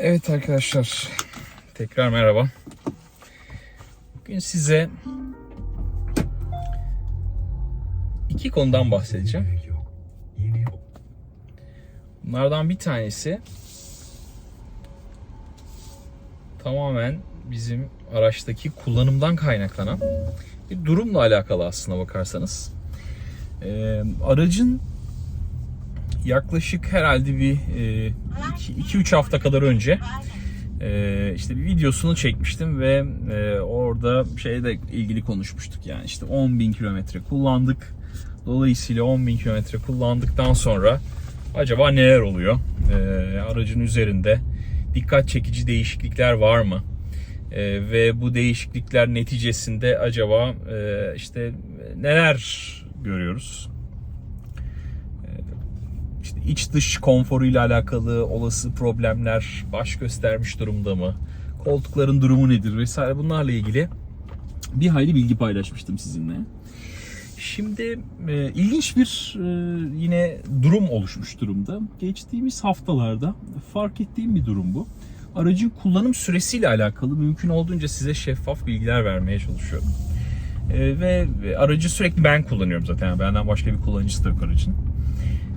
Evet arkadaşlar, tekrar merhaba. Bugün size iki konudan bahsedeceğim. Bunlardan bir tanesi tamamen bizim araçtaki kullanımdan kaynaklanan bir durumla alakalı aslına bakarsanız. Ee, aracın yaklaşık herhalde bir 2-3 hafta kadar önce e, işte bir videosunu çekmiştim ve e, orada şeyle ilgili konuşmuştuk yani işte 10.000 kilometre kullandık. Dolayısıyla 10.000 kilometre kullandıktan sonra acaba neler oluyor? E, aracın üzerinde dikkat çekici değişiklikler var mı? E, ve bu değişiklikler neticesinde acaba e, işte neler görüyoruz? İç dış konforuyla alakalı olası problemler baş göstermiş durumda mı? Koltukların durumu nedir vesaire bunlarla ilgili bir hayli bilgi paylaşmıştım sizinle. Şimdi e, ilginç bir e, yine durum oluşmuş durumda. Geçtiğimiz haftalarda fark ettiğim bir durum bu. Aracın kullanım süresiyle alakalı mümkün olduğunca size şeffaf bilgiler vermeye çalışıyorum. E, ve, aracı sürekli ben kullanıyorum zaten. Benden başka bir kullanıcısı da yok aracın.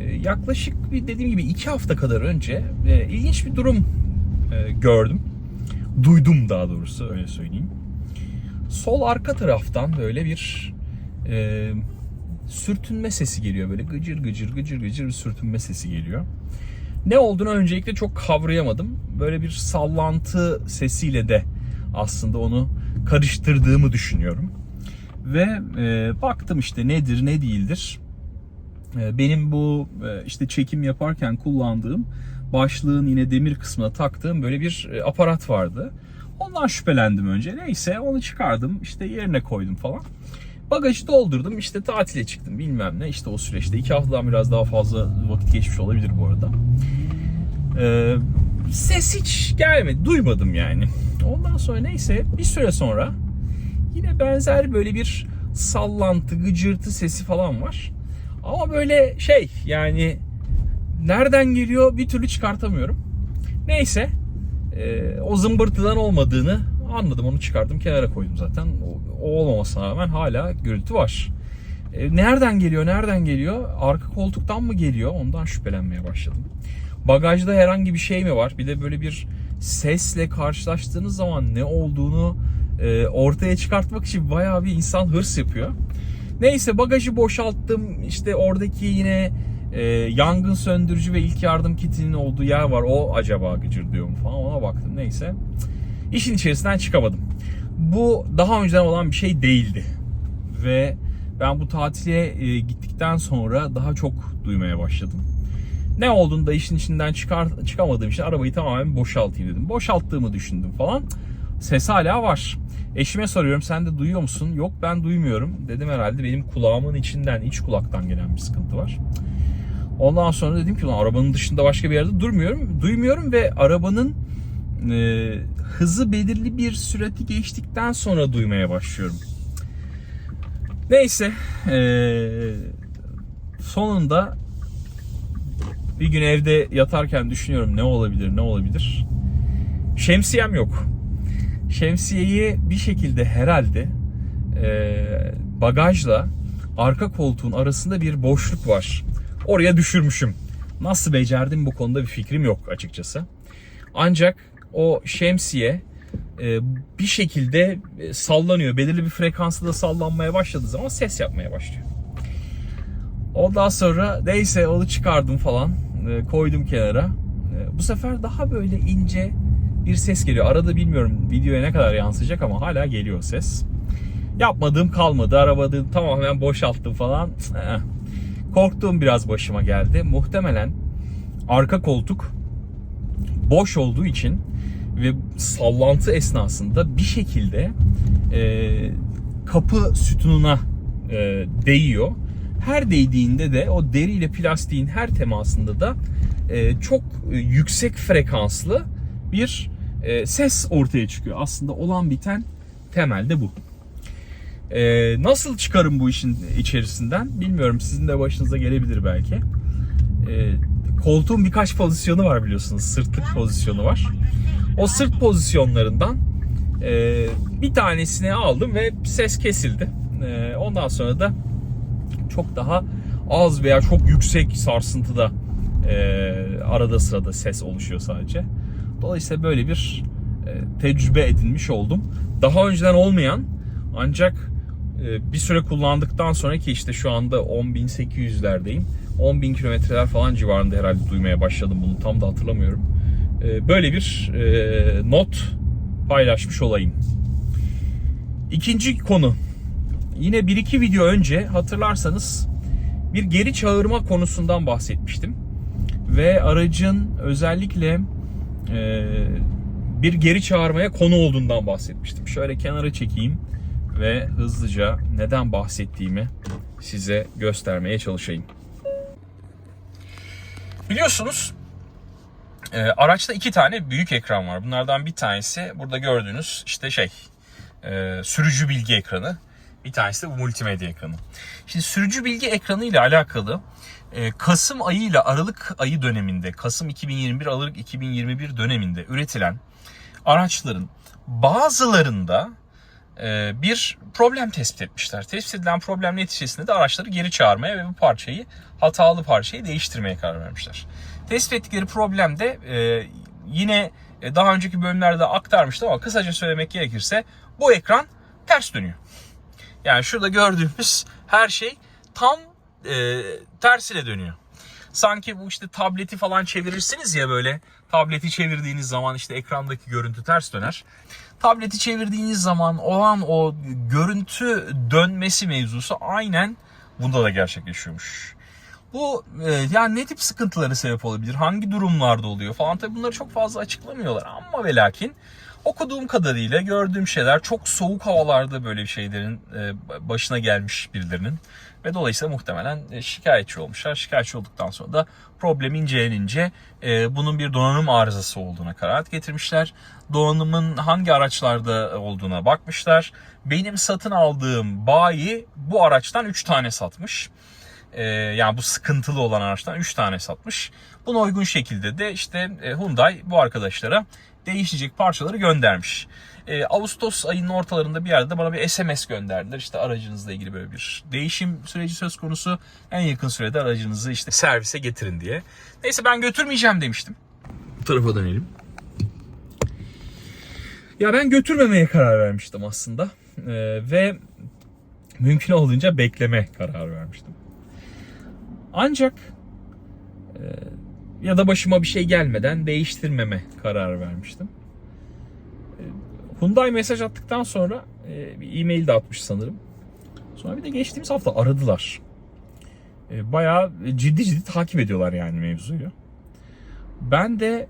E, yaklaşık bir dediğim gibi iki hafta kadar önce e, ilginç bir durum e, gördüm. Duydum daha doğrusu öyle söyleyeyim. Sol arka taraftan böyle bir e, sürtünme sesi geliyor. Böyle gıcır gıcır gıcır gıcır bir sürtünme sesi geliyor. Ne olduğunu öncelikle çok kavrayamadım. Böyle bir sallantı sesiyle de aslında onu karıştırdığımı düşünüyorum. Ve e, baktım işte nedir ne değildir. E, benim bu e, işte çekim yaparken kullandığım başlığın yine demir kısmına taktığım böyle bir e, aparat vardı. Ondan şüphelendim önce. Neyse onu çıkardım işte yerine koydum falan. Bagajı doldurdum işte tatile çıktım bilmem ne işte o süreçte iki haftadan biraz daha fazla vakit geçmiş olabilir bu arada. Ee, ses hiç gelmedi duymadım yani. Ondan sonra neyse bir süre sonra yine benzer böyle bir sallantı gıcırtı sesi falan var. Ama böyle şey yani nereden geliyor bir türlü çıkartamıyorum. Neyse e, o zımbırtıdan olmadığını anladım onu çıkardım kenara koydum zaten. O, o olmamasına rağmen hala gürültü var. E, nereden geliyor nereden geliyor? Arka koltuktan mı geliyor? Ondan şüphelenmeye başladım. Bagajda herhangi bir şey mi var? Bir de böyle bir sesle karşılaştığınız zaman ne olduğunu e, ortaya çıkartmak için bayağı bir insan hırs yapıyor. Neyse bagajı boşalttım. İşte oradaki yine e, yangın söndürücü ve ilk yardım kitinin olduğu yer var. O acaba gıcırdıyor mu falan ona baktım. Neyse. İşin içerisinden çıkamadım. Bu daha önceden olan bir şey değildi. Ve ben bu tatile e, gittikten sonra daha çok duymaya başladım. Ne olduğunu da işin içinden çıkar, çıkamadığım için arabayı tamamen boşaltayım dedim. Boşalttığımı düşündüm falan. Ses hala var. Eşime soruyorum sen de duyuyor musun? Yok ben duymuyorum. Dedim herhalde benim kulağımın içinden, iç kulaktan gelen bir sıkıntı var. Ondan sonra dedim ki arabanın dışında başka bir yerde durmuyorum. Duymuyorum ve arabanın e, hızı belirli bir sürati geçtikten sonra duymaya başlıyorum. Neyse e, sonunda bir gün evde yatarken düşünüyorum ne olabilir ne olabilir. Şemsiyem yok. Şemsiyeyi bir şekilde herhalde e, bagajla arka koltuğun arasında bir boşluk var. Oraya düşürmüşüm. Nasıl becerdim bu konuda bir fikrim yok açıkçası. Ancak o şemsiye e, bir şekilde e, sallanıyor. Belirli bir frekansla da sallanmaya başladığı zaman ses yapmaya başlıyor. Ondan sonra neyse onu çıkardım falan. E, koydum kenara. E, bu sefer daha böyle ince bir ses geliyor. Arada bilmiyorum videoya ne kadar yansıyacak ama hala geliyor ses. Yapmadığım kalmadı. Arabayı tamamen boşalttım falan. Eh. Korktuğum biraz başıma geldi. Muhtemelen arka koltuk boş olduğu için ve sallantı esnasında bir şekilde e, kapı sütununa e, değiyor. Her değdiğinde de o deri ile plastiğin her temasında da e, çok yüksek frekanslı bir e, ses ortaya çıkıyor. Aslında olan biten temelde bu. E, nasıl çıkarım bu işin içerisinden bilmiyorum. Sizin de başınıza gelebilir belki. E, koltuğun birkaç pozisyonu var biliyorsunuz. Sırtlık pozisyonu var. O sırt pozisyonlarından e, bir tanesini aldım ve ses kesildi. E, ondan sonra da çok daha az veya çok yüksek sarsıntıda e, arada sırada ses oluşuyor sadece. Dolayısıyla böyle bir e, tecrübe edinmiş oldum. Daha önceden olmayan ancak e, bir süre kullandıktan sonra ki işte şu anda 10.800'lerdeyim. 10.000 kilometreler falan civarında herhalde duymaya başladım bunu tam da hatırlamıyorum. E, böyle bir not paylaşmış olayım. İkinci konu. Yine bir iki video önce hatırlarsanız bir geri çağırma konusundan bahsetmiştim. Ve aracın özellikle bir geri çağırmaya konu olduğundan bahsetmiştim. Şöyle kenara çekeyim ve hızlıca neden bahsettiğimi size göstermeye çalışayım. Biliyorsunuz e, araçta iki tane büyük ekran var. Bunlardan bir tanesi burada gördüğünüz işte şey e, sürücü bilgi ekranı. Bir tanesi de bu multimedya ekranı. Şimdi sürücü bilgi ekranı ile alakalı Kasım ayı ile Aralık ayı döneminde, Kasım 2021 Aralık 2021 döneminde üretilen araçların bazılarında e, bir problem tespit etmişler. Tespit edilen problem neticesinde de araçları geri çağırmaya ve bu parçayı, hatalı parçayı değiştirmeye karar vermişler. Tespit ettikleri problem de e, yine e, daha önceki bölümlerde aktarmıştım ama kısaca söylemek gerekirse bu ekran ters dönüyor. Yani şurada gördüğümüz her şey tam e, tersine dönüyor. Sanki bu işte tableti falan çevirirsiniz ya böyle tableti çevirdiğiniz zaman işte ekrandaki görüntü ters döner. Tableti çevirdiğiniz zaman olan o görüntü dönmesi mevzusu aynen bunda da gerçekleşiyormuş. Bu e, yani ne tip sıkıntıları sebep olabilir? Hangi durumlarda oluyor falan tabi bunları çok fazla açıklamıyorlar ama ve lakin okuduğum kadarıyla gördüğüm şeyler çok soğuk havalarda böyle bir şeylerin e, başına gelmiş birilerinin ve dolayısıyla muhtemelen e, şikayetçi olmuşlar. Şikayetçi olduktan sonra da problem incelenince e, bunun bir donanım arızası olduğuna kanaat getirmişler. Donanımın hangi araçlarda olduğuna bakmışlar. Benim satın aldığım bayi bu araçtan 3 tane satmış. Yani bu sıkıntılı olan araçtan 3 tane satmış. Buna uygun şekilde de işte Hyundai bu arkadaşlara değişecek parçaları göndermiş. E, Ağustos ayının ortalarında bir yerde bana bir SMS gönderdiler. İşte aracınızla ilgili böyle bir değişim süreci söz konusu. En yakın sürede aracınızı işte servise getirin diye. Neyse ben götürmeyeceğim demiştim. Bu tarafa dönelim. Ya ben götürmemeye karar vermiştim aslında. E, ve mümkün olduğunca bekleme kararı vermiştim. Ancak ya da başıma bir şey gelmeden değiştirmeme kararı vermiştim. E, Hyundai mesaj attıktan sonra e, bir e-mail de atmış sanırım. Sonra bir de geçtiğimiz hafta aradılar. E, Bayağı ciddi ciddi takip ediyorlar yani mevzuyu. Ben de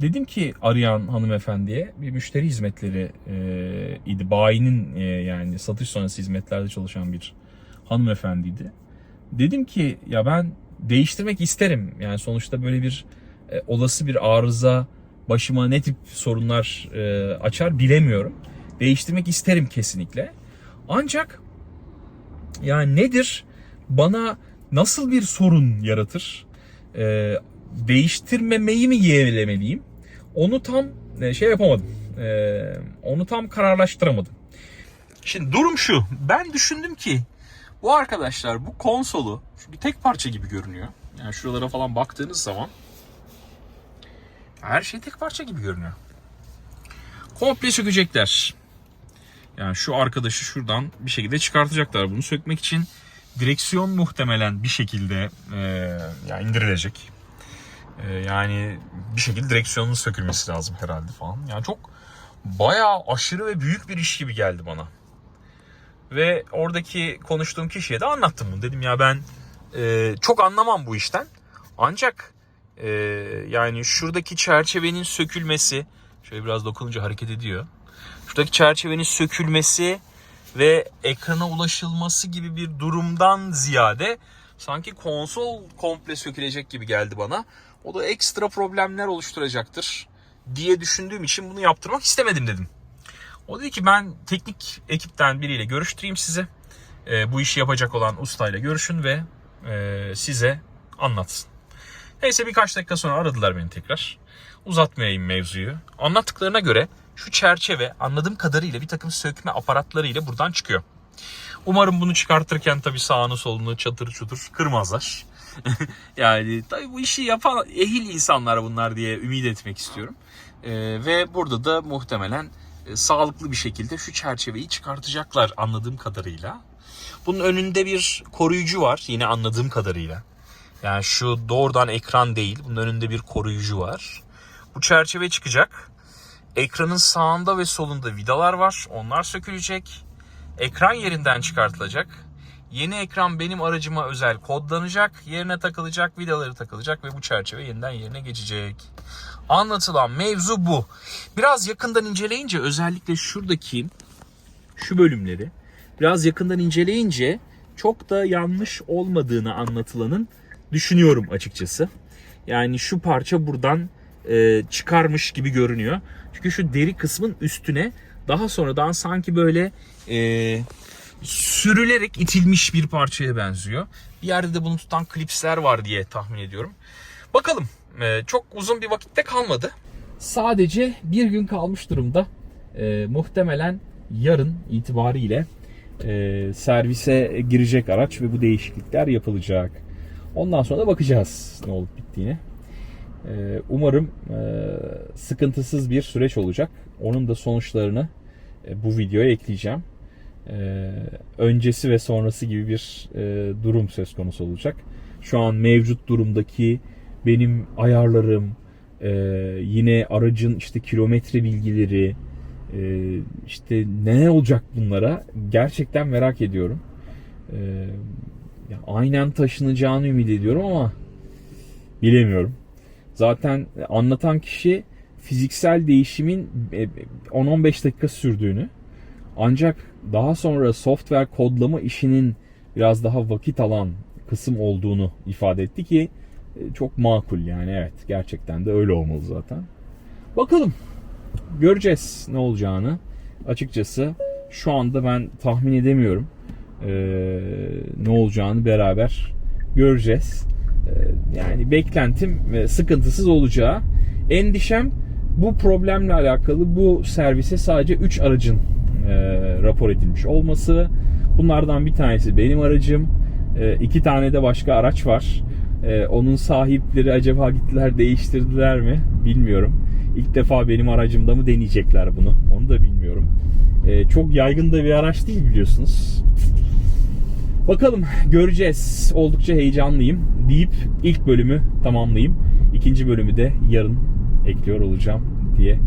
dedim ki arayan hanımefendiye bir müşteri hizmetleri e, idi. Bayinin yani satış sonrası hizmetlerde çalışan bir hanımefendiydi. Dedim ki ya ben değiştirmek isterim. Yani sonuçta böyle bir e, olası bir arıza başıma ne tip sorunlar e, açar bilemiyorum. Değiştirmek isterim kesinlikle. Ancak yani nedir? Bana nasıl bir sorun yaratır? E, değiştirmemeyi mi yeğlemeliyim? Onu tam e, şey yapamadım. E, onu tam kararlaştıramadım. Şimdi durum şu. Ben düşündüm ki bu arkadaşlar bu konsolu bir tek parça gibi görünüyor. Yani şuralara falan baktığınız zaman her şey tek parça gibi görünüyor. Komple sökecekler. Yani şu arkadaşı şuradan bir şekilde çıkartacaklar. Bunu sökmek için direksiyon muhtemelen bir şekilde e, yani indirilecek. E, yani bir şekilde direksiyonun sökülmesi lazım herhalde falan. Yani çok bayağı aşırı ve büyük bir iş gibi geldi bana. Ve oradaki konuştuğum kişiye de anlattım bunu. Dedim ya ben e, çok anlamam bu işten. Ancak e, yani şuradaki çerçevenin sökülmesi, şöyle biraz dokununca hareket ediyor. Şuradaki çerçevenin sökülmesi ve ekrana ulaşılması gibi bir durumdan ziyade sanki konsol komple sökülecek gibi geldi bana. O da ekstra problemler oluşturacaktır diye düşündüğüm için bunu yaptırmak istemedim dedim. O dedi ki ben teknik ekipten biriyle görüştüreyim sizi. E, bu işi yapacak olan ustayla görüşün ve e, size anlatsın. Neyse birkaç dakika sonra aradılar beni tekrar. Uzatmayayım mevzuyu. Anlattıklarına göre şu çerçeve anladığım kadarıyla bir takım sökme aparatlarıyla buradan çıkıyor. Umarım bunu çıkartırken tabii sağını solunu çatır çutur kırmazlar. yani tabii bu işi yapan ehil insanlar bunlar diye ümit etmek istiyorum. Ee, ve burada da muhtemelen sağlıklı bir şekilde şu çerçeveyi çıkartacaklar anladığım kadarıyla. Bunun önünde bir koruyucu var yine anladığım kadarıyla. Yani şu doğrudan ekran değil bunun önünde bir koruyucu var. Bu çerçeve çıkacak. Ekranın sağında ve solunda vidalar var. Onlar sökülecek. Ekran yerinden çıkartılacak. Yeni ekran benim aracıma özel kodlanacak. Yerine takılacak, vidaları takılacak ve bu çerçeve yeniden yerine geçecek. Anlatılan mevzu bu. Biraz yakından inceleyince özellikle şuradaki şu bölümleri biraz yakından inceleyince çok da yanlış olmadığını anlatılanın düşünüyorum açıkçası. Yani şu parça buradan e, çıkarmış gibi görünüyor. Çünkü şu deri kısmın üstüne daha sonradan sanki böyle e, sürülerek itilmiş bir parçaya benziyor. Bir yerde de bunu tutan klipsler var diye tahmin ediyorum. Bakalım e, çok uzun bir vakitte kalmadı. Sadece bir gün kalmış durumda. E, muhtemelen yarın itibariyle e, servise girecek araç ve bu değişiklikler yapılacak. Ondan sonra da bakacağız ne olup bittiğine. Ee, Umarım e, sıkıntısız bir süreç olacak. Onun da sonuçlarını e, bu videoya ekleyeceğim. Ee, Öncesi ve sonrası gibi bir e, durum söz konusu olacak. Şu an mevcut durumdaki benim ayarlarım, e, yine aracın işte kilometre bilgileri, e, işte ne olacak bunlara gerçekten merak ediyorum. E, ya aynen taşınacağını ümit ediyorum ama bilemiyorum. Zaten anlatan kişi fiziksel değişimin e, 10-15 dakika sürdüğünü ancak daha sonra software kodlama işinin biraz daha vakit alan kısım olduğunu ifade etti ki e, çok makul yani evet gerçekten de öyle olmalı zaten. Bakalım göreceğiz ne olacağını. Açıkçası şu anda ben tahmin edemiyorum ee, ne olacağını beraber göreceğiz. Ee, yani beklentim e, sıkıntısız olacağı. Endişem bu problemle alakalı bu servise sadece 3 aracın e, rapor edilmiş olması. Bunlardan bir tanesi benim aracım. E, iki tane de başka araç var. E, onun sahipleri acaba gittiler değiştirdiler mi bilmiyorum. İlk defa benim aracımda mı deneyecekler bunu onu da bilmiyorum. E, çok yaygın da bir araç değil biliyorsunuz. Bakalım göreceğiz. Oldukça heyecanlıyım deyip ilk bölümü tamamlayayım. İkinci bölümü de yarın ekliyor olacağım diye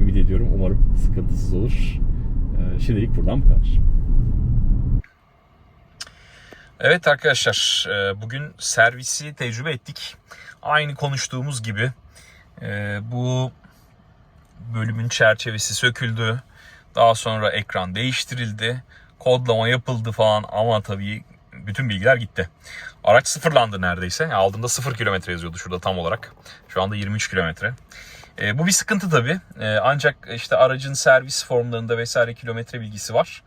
ümit ediyorum. Umarım sıkıntısız olur. Ee, Şimdilik buradan bu kadar. Evet arkadaşlar e, bugün servisi tecrübe ettik. Aynı konuştuğumuz gibi e, bu bölümün çerçevesi söküldü. Daha sonra ekran değiştirildi. Kodlama yapıldı falan ama tabii bütün bilgiler gitti. Araç sıfırlandı neredeyse. Yani aldığımda 0 kilometre yazıyordu şurada tam olarak. Şu anda 23 kilometre. E, bu bir sıkıntı tabii. Ancak işte aracın servis formlarında vesaire kilometre bilgisi var.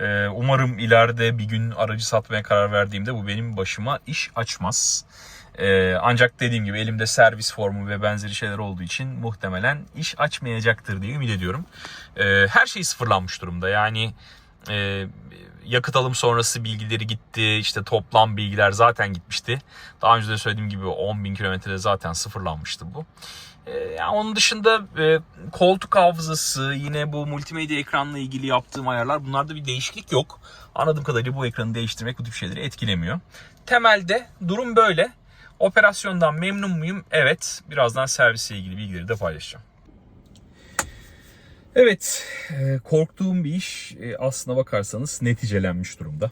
E, umarım ileride bir gün aracı satmaya karar verdiğimde bu benim başıma iş açmaz. E, ancak dediğim gibi elimde servis formu ve benzeri şeyler olduğu için muhtemelen iş açmayacaktır diye ümit ediyorum. E, her şey sıfırlanmış durumda. Yani e, yakıt alım sonrası bilgileri gitti. İşte toplam bilgiler zaten gitmişti. Daha önce de söylediğim gibi 10 bin kilometrede zaten sıfırlanmıştı bu. E, yani onun dışında e, koltuk hafızası, yine bu multimedya ekranla ilgili yaptığım ayarlar bunlarda bir değişiklik yok. Anladığım kadarıyla bu ekranı değiştirmek bu tip şeyleri etkilemiyor. Temelde durum böyle. Operasyondan memnun muyum? Evet. Birazdan servisle ilgili bilgileri de paylaşacağım. Evet, e, korktuğum bir iş e, aslına bakarsanız neticelenmiş durumda.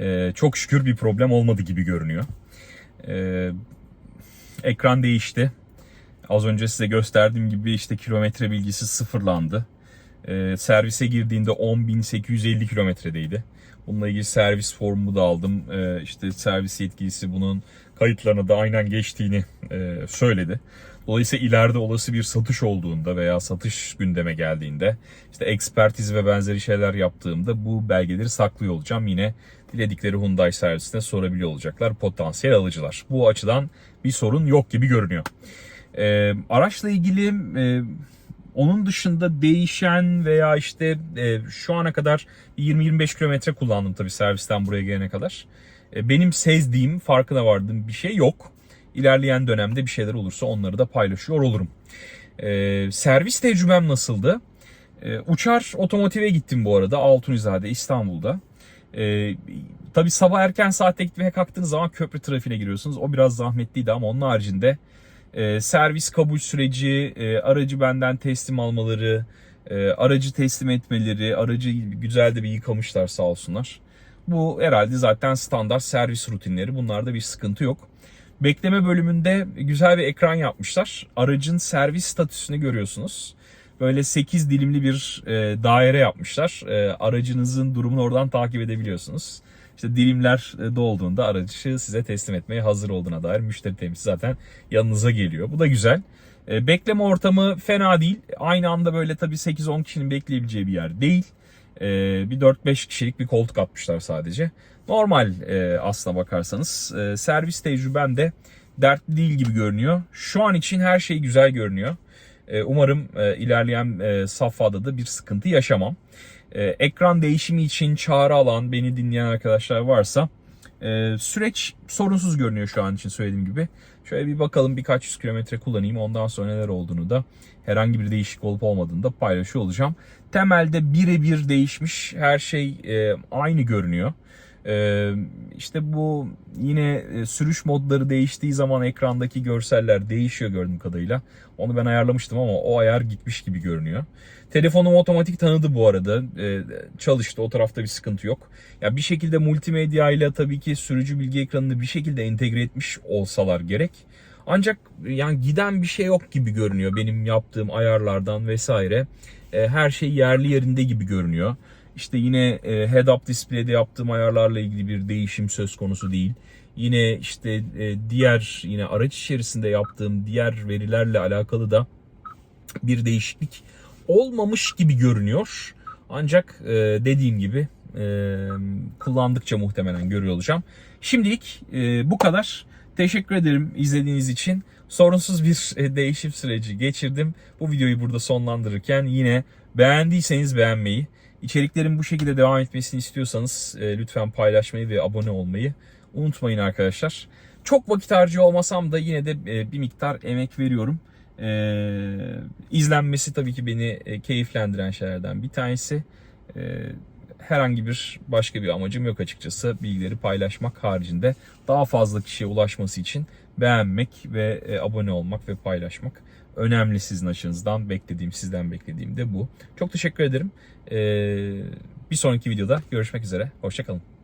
E, Çok şükür bir problem olmadı gibi görünüyor. Ekran değişti. Az önce size gösterdiğim gibi işte kilometre bilgisi sıfırlandı. E, Servise girdiğinde 10.850 kilometredeydi. Bununla ilgili servis formumu da aldım. E, İşte servis yetkilisi bunun kayıtlarına da aynen geçtiğini e, söyledi. Dolayısıyla ileride olası bir satış olduğunda veya satış gündeme geldiğinde işte ekspertiz ve benzeri şeyler yaptığımda bu belgeleri saklıyor olacağım. Yine diledikleri Hyundai servisine sorabiliyor olacaklar potansiyel alıcılar. Bu açıdan bir sorun yok gibi görünüyor. E, araçla ilgili e, onun dışında değişen veya işte e, şu ana kadar 20-25 kilometre kullandım tabii servisten buraya gelene kadar. E, benim sezdiğim, farkına vardığım bir şey yok. İlerleyen dönemde bir şeyler olursa onları da paylaşıyor olurum. E, servis tecrübem nasıldı? E, uçar otomotive gittim bu arada Altunizade İstanbul'da. E, tabii sabah erken saatte gitmeye kalktığınız zaman köprü trafiğine giriyorsunuz. O biraz zahmetliydi ama onun haricinde e, servis kabul süreci, e, aracı benden teslim almaları, e, aracı teslim etmeleri, aracı güzel de bir yıkamışlar sağ olsunlar. Bu herhalde zaten standart servis rutinleri. Bunlarda bir sıkıntı yok. Bekleme bölümünde güzel bir ekran yapmışlar. Aracın servis statüsünü görüyorsunuz. Böyle 8 dilimli bir e, daire yapmışlar. E, aracınızın durumunu oradan takip edebiliyorsunuz. İşte dilimler e, dolduğunda aracı size teslim etmeye hazır olduğuna dair müşteri temsilcisi zaten yanınıza geliyor. Bu da güzel. E, bekleme ortamı fena değil. Aynı anda böyle tabii 8-10 kişinin bekleyebileceği bir yer değil. E, bir 4-5 kişilik bir koltuk atmışlar sadece. Normal aslına bakarsanız. Servis tecrübem de dertli değil gibi görünüyor. Şu an için her şey güzel görünüyor. Umarım ilerleyen safhada da bir sıkıntı yaşamam. E, ekran değişimi için çağrı alan beni dinleyen arkadaşlar varsa e, süreç sorunsuz görünüyor şu an için söylediğim gibi. Şöyle bir bakalım birkaç yüz kilometre kullanayım ondan sonra neler olduğunu da herhangi bir değişik olup olmadığını da paylaşıyor olacağım. Temelde birebir değişmiş her şey e, aynı görünüyor. Ee, işte bu yine e, sürüş modları değiştiği zaman ekrandaki görseller değişiyor gördüğüm kadarıyla. Onu ben ayarlamıştım ama o ayar gitmiş gibi görünüyor. Telefonum otomatik tanıdı bu arada. Ee, çalıştı. O tarafta bir sıkıntı yok. Ya bir şekilde multimedya ile tabii ki sürücü bilgi ekranını bir şekilde entegre etmiş olsalar gerek. Ancak yani giden bir şey yok gibi görünüyor benim yaptığım ayarlardan vesaire. Ee, her şey yerli yerinde gibi görünüyor. İşte yine e, head-up display'de yaptığım ayarlarla ilgili bir değişim söz konusu değil. Yine işte e, diğer yine araç içerisinde yaptığım diğer verilerle alakalı da bir değişiklik olmamış gibi görünüyor. Ancak e, dediğim gibi kullandıkça muhtemelen görüyor olacağım. Şimdilik bu kadar. Teşekkür ederim izlediğiniz için. Sorunsuz bir değişim süreci geçirdim. Bu videoyu burada sonlandırırken yine beğendiyseniz beğenmeyi, İçeriklerin bu şekilde devam etmesini istiyorsanız e, lütfen paylaşmayı ve abone olmayı unutmayın arkadaşlar. Çok vakit harcıyor olmasam da yine de e, bir miktar emek veriyorum. E, izlenmesi tabii ki beni e, keyiflendiren şeylerden bir tanesi. E, herhangi bir başka bir amacım yok açıkçası. Bilgileri paylaşmak haricinde daha fazla kişiye ulaşması için beğenmek ve e, abone olmak ve paylaşmak önemli sizin açınızdan beklediğim, sizden beklediğim de bu. Çok teşekkür ederim. Ee, bir sonraki videoda görüşmek üzere. Hoşçakalın.